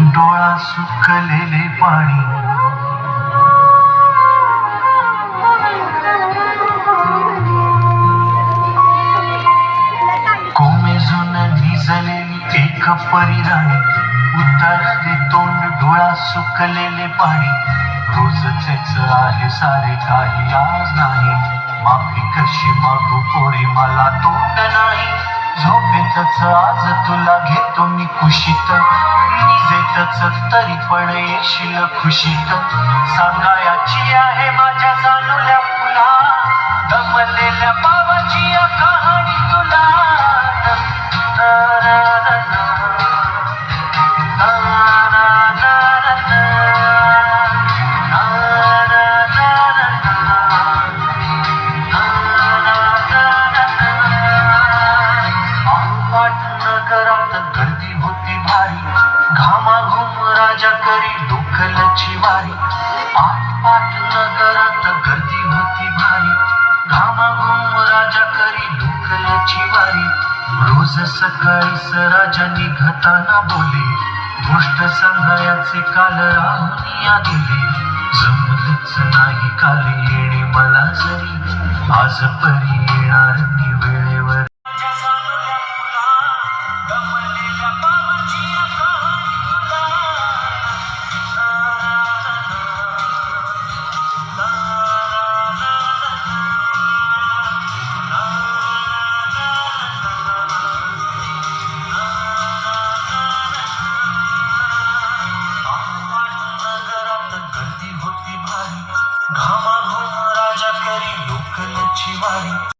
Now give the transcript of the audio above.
डोळा सुकलेले पाणी. कोमेजून निजलेली एक परिराणी. उतरले तोंड डोळा सुकलेले पाणी. रोजचेच आहे सारे काही आज नाही. माफी कशी मागू कोणी मला तोंड नाही आज तुला घेतो मी खुशीत. निजेतच तरी पण येशील खुशीत. सांगायाची आहे माझ्या सांग भारी. घामाघूम राजा करी डोकलची वारी. पाठ पाठ नगरात गर्दी होती भारी. घामाघूम राजा करी डोकलची वारी. रोज सकाळीच राजा निघताना बोले गोष्ट सांगायचे काल राहून या गेले जमलेच नाही काल येणे मला जरी. आज परी येणार घामाघूम राजा करी लोकलची वारी.